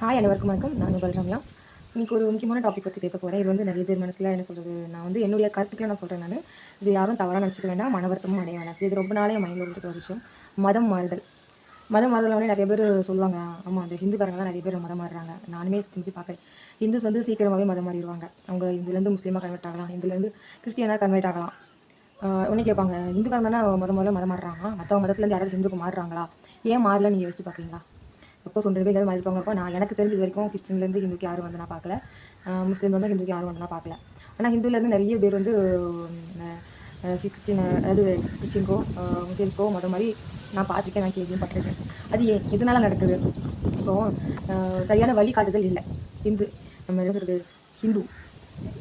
Hi அனைவருக்கும் வணக்கம். நான் உங்கள் ரம்யா. இன்னைக்கு ஒரு முக்கியமான டாபிக் பற்றி பேச போகிறேன் இது வந்து நிறைய பேர் மனசில் என்ன சொல்கிறது நான் வந்து என்னுடைய கருத்துக்களை நான் சொல்கிறேன் நான். இது யாரும் தவறாக நினச்சிக்க வேண்டாம். மனவர்த்தமும் அடைய வேண்டாம் இது ரொம்ப நாளே மைண்டில் இருக்கிற ஒரு விஷயம். மதம் மாறுதல். மதம் மாறுதல் நிறைய பேர் சொல்லுவாங்க ஆமாம் அந்த ஹிந்துக்காரங்க தான் நிறைய பேர் மதம் மாறுறாங்க. நானுமே சுற்றி பார்க்குறேன் ஹிந்துஸ் வந்து சீக்கிரமாகவே மதம் மாறிடுவாங்க. அவங்க இந்துலேருந்து முஸ்லீமாக கன்வெர்ட் ஆகலாம். இந்துலேருந்து கிறிஸ்டியனாக கன்வெர்ட் ஆகலாம். ஆஹ் உடனே கேட்பாங்க இந்துக்காரங்க தானே முத முதல்ல மதம் மாறுறாங்க? மற்றவங்க மதத்துலேருந்து யாராவது ஹிந்துக்கு மாறுறாங்களா? ஏன் மாறல நீங்கள் யோசிச்சு பார்க்குறீங்களா? எப்போ சொல்கிறவே ஏதாவது மாதிரி இருப்பாங்கப்போ நான் எனக்கு தெரிஞ்சது வரைக்கும் கிறிஸ்டின்லேருந்து ஹிந்துக்கு யாரும் வந்து நான் பார்க்கல. ஆஹ் முஸ்லீம்லேருந்து ஹிந்துக்கு யாரும் வந்து நான் பார்க்கல. ஆனால் ஹிந்துலேருந்து நிறைய பேர் வந்து கிறிஸ்டின் அதாவது கிறிஸ்டின்கோ முஸ்லீம்ஸ்கோ முஸ்லீம்ஸ்க்கோ மத மாதிரி நான் பார்த்துருக்கேன் நான் கேள்வியும் பட்டிருக்கேன். அது ஏன்? இதனால் நடக்குது? இப்போ சரியான வழிகாட்டுதல் இல்லை. ஹிந்து நம்ம என்ன சொல்கிறது ஹிந்து.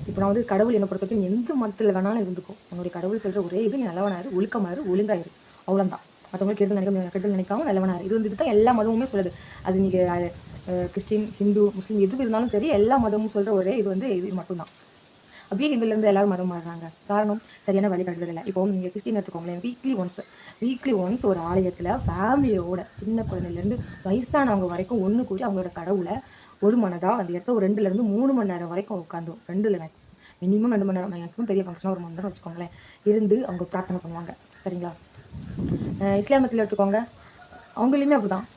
இப்போ நான் வந்து கடவுள் என்னை பொறுத்த வரைக்கும் எந்த மதத்தில் வேணாலும் இருந்துக்கும் உன்னுடைய கடவுள் சொல்கிற ஒரே இது நீ நல்லவனாரு ஒழுக்கமாரு ஒழுங்காயிரு. அவ்வளோதான் மற்றவங்களுக்கு கெடுதல் நினைக்க கெடுதல் நினைக்காம நல்லவனாரு இது வந்து இதுதான் எல்லா மதமுமே சொல்லுது. அது நீங்கள் கிறிஸ்டின் ஹிந்து முஸ்லீம் எது இருந்தாலும் சரி எல்லா மதமும் சொல்கிற ஒரே இது வந்து இது மட்டும்தான். அப்படியே ஹிந்துலேருந்து எல்லாரும் மதம் மாறுறாங்க. காரணம் சரியான வழிகாட்டுதல் இல்லை. இப்போ நீங்கள் கிறிஸ்டின் எடுத்துக்கோங்களேன் வீக்லி ஒன்ஸ் வீக்லி ஒன்ஸ் ஒரு ஆலயத்தில் ஃபேமிலியோட சின்ன குழந்தையிலேருந்து வயசானவங்க வரைக்கும் ஒன்று கூடி அவங்களோட கடவுளை ஒரு மனதாக அந்த இடத்த ஒரு ரெண்டுலேருந்து மூணு மணி நேரம் வரைக்கும் உட்காந்து ரெண்டுல மேக்ஸ் மினிமம் ரெண்டு மணி நேரம் மேக்ஸிமம் பெரிய ஃபங்க்ஷனாக ஒரு மணி நேரம் வச்சுக்கோங்களேன். இருந்து அவங்க பிரார்த்தனை பண்ணுவாங்க. சரிங்களா? இஸ்லாமத்தில் எடுத்துக்கோங்க. அவங்களையுமே அப்படிதான்.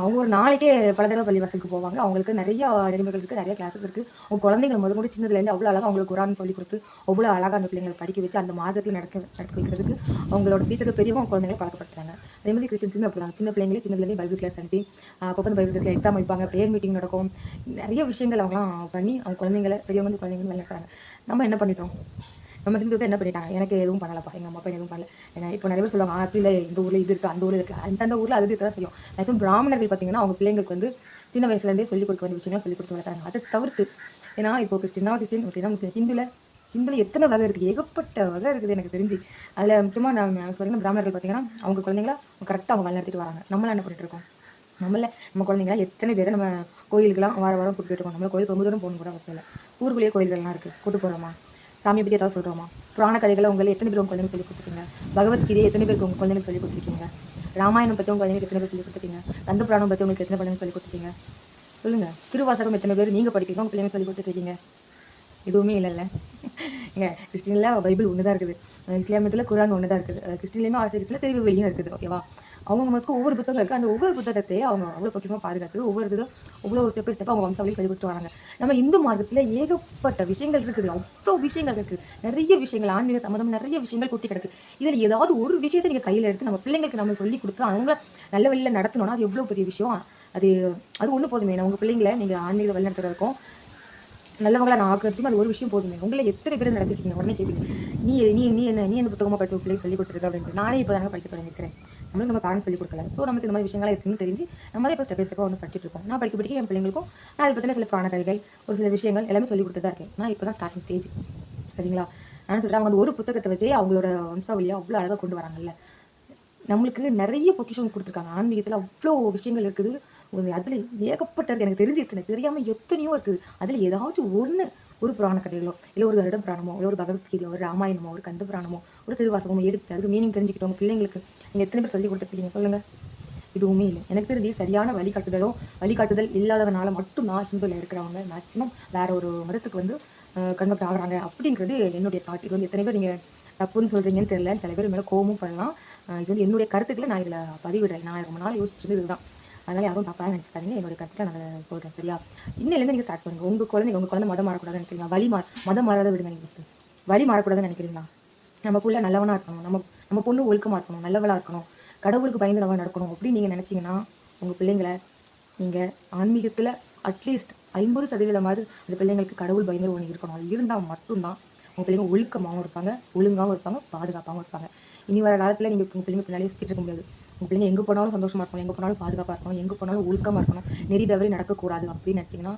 அவங்க ஒரு நாளைக்கே பல தடவை பள்ளிவாசலுக்கு போவாங்க. அவங்களுக்கு நிறைய நெறிமுறைகள் இருக்குது நிறைய கிளாஸஸ் இருக்குது அவங்க குழந்தைங்களை முதல் கூட சின்னதுலேருந்து அவ்வளோ அழகாக அவங்களுக்கு குரான் சொல்லி கொடுத்து அவ்வளோ அழகாக அந்த பிள்ளைங்களை படிக்க வச்சு அந்த மாதத்தில் நடக்க நடக்க வைக்கிறதுக்கு அவங்களோட வீட்டுக்கு பெரியவங்க குழந்தைங்களை பழக்கப்படுத்துறாங்க. அதே மாதிரி கிறிஸ்டின்ஸுமே அப்படிதான். சின்ன பிள்ளைங்களே சின்னதுலேருந்து பைபிள் கிளாஸ் அனுப்பி அப்போ வந்து பைபிள் கிளாஸில் எக்ஸாம் வைப்பாங்க ப்ரேயர் மீட்டிங் நடக்கும். நிறைய விஷயங்கள் அவங்களாம் பண்ணி அவங்க குழந்தைங்களை பெரியவங்க வந்து குழந்தைங்க விளையாடுறாங்க நம்ம என்ன பண்ணிட்டோம்? நம்ம ஹிந்துக்கு என்ன பண்ணிட்டாங்க? எனக்கு எதுவும் பண்ணலப்பா. எங்கள் அம்மா அப்பா எதுவும் பண்ணல. ஏன்னா இப்போ நிறைய பேர் சொல்லுவாங்க "ஆ, அப்படி இல்லை இந்த ஊரில் இது இருக்குது அந்த ஊரில் இருக்குது அந்தந்த ஊரில் அது இருக்க தான் செய்யும். மேக்ஸிமம் பிராமணர்கள் பார்த்தீங்கன்னா அவங்க பிள்ளைங்களுக்கு வந்து சின்ன வயசுலேருந்தே சொல்லிக் கொடுக்க வேண்டிய விஷயங்கள் சொல்லிக் கொடுத்து வளர்த்தாங்க அதை தவிர்த்து ஏன்னா இப்போ கிறிஸ்டினா கிறிஸ்டின் முஸ்லீனா முஸ்லீம் ஹிந்துல ஹிந்துல எத்தனை வகை இருக்குது ஏகப்பட்ட வகை இருக்குது எனக்கு தெரிஞ்சு. அதில் முக்கியமாக நான் சொல்லிங்கன்னா பிராமணர்கள் பார்த்தீங்கன்னா அவங்க குழந்தைங்கள கரெக்டாக அவங்க வழிநடத்திட்டு வராங்க. நம்மளாம் என்ன பண்ணிட்டு இருக்கோம்? நம்மள நம்ம குழந்தைங்களா எத்தனை பேரை நம்ம கோயிலுக்கெல்லாம் வார வாரம் கூப்பிட்டு இருக்கோம்? நம்மள கோயில் ரொம்ப தூரம் போகணும் கூட அவசியம் இல்லை. ஊருக்குள்ளேயே கோயில்கள்லாம் இருக்குது கூட்டு போகிறோமா சாமியை பற்றி ஏதாவது சொல்கிறோமா புராண கதைகளை உங்களை எத்தனை பேர் உங்கள் குழந்தைங்க சொல்லி கொடுத்துருக்கீங்க? பகவத்கீதையை எத்தனை பேருக்கு உங்கள் குழந்தைங்க சொல்லி கொடுத்துருக்கீங்க? ராமாயணம் பற்றி உங்கள் குழந்தைங்களுக்கு எத்தனை பேர் சொல்லி கொடுத்துருக்கீங்க? தந்த புராணம் பற்றி உங்களுக்கு எத்தனை குழந்தைங்க சொல்லி கொடுத்துருக்கீங்க? சொல்லுங்கள் திருவாசகம் எத்தனை பேர் நீங்கள் படிக்கிறீங்க உங்கள் பிள்ளைங்க சொல்லி கொடுத்துருக்கீங்க. எதுவுமே இல்லைல்ல. ஏங்க கிறிஸ்டினில் பைபிள் ஒன்று தான் இருக்குது. இஸ்லாமியத்தில் குரான் ஒன்று தான் இருக்குது. கிறிஸ்டின்லேயுமே ஆசிரியத்தில் தெரிவு வெளியும் இருக்குது. ஓகேவா? அவங்க மக்கள் ஒவ்வொரு புத்தகம் இருக்குது அந்த ஒவ்வொரு புத்தகத்தையே அவங்க அவ்வளோ பக்கமாக பாதுகாத்து ஒவ்வொரு இதுவும் ஒவ்வொரு ஸ்டெப் பை ஸ்டெப் அவங்க வம்சாவளி சொல்லி கொடுத்து வராங்க. நம்ம இந்து மார்க்கத்தில் ஏகப்பட்ட விஷயங்கள் இருக்குது. அவ்வளோ விஷயங்கள் இருக்குது நிறைய விஷயங்கள் ஆன்மீக சம்மந்தம் நிறைய விஷயங்கள் கொட்டி கிடக்கு. இதில் ஏதாவது ஒரு விஷயத்தை நீங்கள் கையில் எடுத்து நம்ம பிள்ளைங்களுக்கு நம்ம சொல்லி கொடுத்து அவங்கள நல்ல வழியில் நடத்தணும்னா அது எவ்வளோ பெரிய விஷயம். அது அது ஒன்று போதுமே. நான் உங்கள் பிள்ளைங்களை நீங்கள் ஆன்மீக வழி நடத்துகிறதுக்கும் நல்லவங்களா நான் ஆக்குறதுக்கும் அது ஒரு விஷயம் போதுமே. உங்களை எத்தனை பேர் நடத்திருக்கீங்க? உடனே கேட்பீங்க நீ நீ நீ என்ன நீ என்ன புத்தகமாக படிச்ச பிள்ளை சொல்லி கொடுத்துருது அப்படின்ட்டு. நானே இப்போ தானே படிக்க தொடங்கிக்கிறேன் நம்மளுக்கு நம்ம பேரண்ட்ஸ் சொல்லி கொடுக்கல. ஸோ நமக்கு இந்த மாதிரி விஷயங்களா இருக்குன்னு தெரிஞ்சு நம்ம இப்போ ஸ்டெப் பை ஸ்டெப்பாக வந்து படிச்சுட்டு இருக்கோம். நான் படிக்க படிக்க என் பிள்ளைங்களுக்கும் நான் அதை பற்றின சில புராண கதைகள் ஒரு சில விஷயங்கள் எல்லாமே சொல்லி கொடுத்து தான் இருக்கேன். நான் இப்போ தான் ஸ்டார்டிங் ஸ்டேஜ் சரிங்களா? நான் சொல்கிறேன் அவங்க அந்த ஒரு புத்தகத்தை வச்சே அவங்களோட வம்சாவளியாக அவ்வளோ அழகாக கொண்டு வராங்கல்ல. நம்மளுக்கு நிறைய பொக்கிஷம் கொடுத்துருக்காங்க. ஆன்மீகத்தில் அவ்வளோ விஷயங்கள் இருக்குது. அதில் ஏகப்பட்ட இருக்குது எனக்கு தெரிஞ்சு இத்தனை தெரியாமல் எத்தனையோ இருக்குது அதில் ஏதாச்சும் ஒன்று ஒரு புராண கதைகளோ இல்லை ஒரு வருடம் புராணமோ இல்லை ஒரு பகவத்கீதையோ ஒரு ராமாயணமோ ஒரு கந்த புராணமோ ஒரு திருவாசகமோ எடுத்து அதுக்கு மீனிங் தெரிஞ்சுக்கிட்டோம் பிள்ளைங்களுக்கு நீங்கள் எத்தனை பேர் சொல்லி கொடுத்துருக்கீங்க சொல்லுங்கள் இதுவுமே இல்லை. எனக்கு தெரிஞ்சு சரியான வழிகாட்டுதலோ வழிகாட்டுதல் இல்லாததுனால மட்டும் நான் ஹிந்துவில் இருக்கிறவங்க மேக்ஸிமம் வேற ஒரு மதத்துக்கு வந்து கன்வெர்ட் ஆகுறாங்க. அப்படிங்கிறது என்னுடைய தாட் இது வந்து எத்தனை பேர் நீங்கள் தப்புன்னு சொல்கிறீங்கன்னு தெரியல. சில பேர் மேலே கோமும் பண்ணலாம் இது வந்து என்னுடைய கருத்துக்களை நான் இதில் பதிவிடுறேன். நான் ரொம்ப நாள் யோசிச்சுட்டு இதுதான். அதனால் யாரும் தப்பாக நினச்சிக்காதீங்க. என்னுடைய கருத்தை நான் சொல்கிறேன் சரியா? இன்னிலேருந்து நீங்கள் ஸ்டார்ட் பண்ணுங்கள் உங்கள் குழந்தைங்க உங்கள் குழந்தை மதம் மாறக்கூடாதுன்னு நினைக்கிறீங்களா? வழி மா மதம் மாறாத விடுங்க நீங்கள் ஃபஸ்ட்டு வழி மாறக்கூடாதுன்னு நினைக்கிறீங்களா? நம்ம புள்ள நல்லவனாக இருக்கணும். நம்ம நம்ம பொண்ணு ஒழுக்கமாக இருக்கணும். நல்லவளாக இருக்கணும். கடவுளுக்கு பயந்து நடக்கணும் அப்படின்னு நீங்கள் நினச்சிங்கன்னா உங்கள் பிள்ளைங்களை நீங்கள் ஆன்மீகத்தில் அட்லீஸ்ட் ஐம்பது சதவீதமாவது அந்த பிள்ளைங்களுக்கு கடவுள் பயந்து ஒன்று இருக்கணும். அது இருந்தால் மட்டும்தான் உங்கள் பிள்ளைங்க ஒழுக்கமாகவும் இருப்பாங்க ஒழுங்காகவும் இருப்பாங்க பாதுகாப்பாகவும் இருப்பாங்க. இனி வர காலத்தில் நீங்கள் உங்கள் பிள்ளைங்க பின்னாடியே சுற்றிட்டு இருக்க முடியாது. உங்கள் பிள்ளைங்க எங்கே போனாலும் சந்தோஷமாக இருக்கணும் எங்கே போனாலும் பாதுகாப்பாக இருக்கணும் எங்கே போனாலும் ஒழுக்கமாக இருக்கணும். நெறி தவறி நடக்கக்கூடாது அப்படின்னு நினச்சிங்கன்னா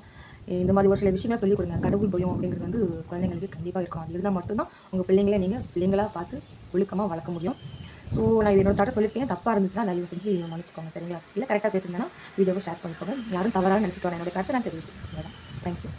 இந்த மாதிரி ஒரு சில விஷயங்களை சொல்லிக் கொடுங்க. கடவுள் பயம் அப்படிங்கிறது வந்து குழந்தைங்களுக்கு கண்டிப்பாக இருக்கணும் அது இருந்தால் மட்டும்தான் உங்கள் பிள்ளைங்கள நீங்கள் பிள்ளைங்களா பார்த்து ஒழுக்கமாக வளர்க்க முடியும். ஸோ நான் என்னோட தாட்ட சொல்லியிருக்கேன். தப்பாக இருந்துச்சுன்னா தயவு செஞ்சு மன்னிச்சிக்கோங்க சரிங்களா? இல்லை கரெக்டாக பேசுங்கன்னா வீடியோவை ஷேர் பண்ணிக்கோங்க. யாரும் தவறாக நினச்சிக்கோங்க என்னோட கருத்தை நான் தெரிவிச்சு தேங்க்யூ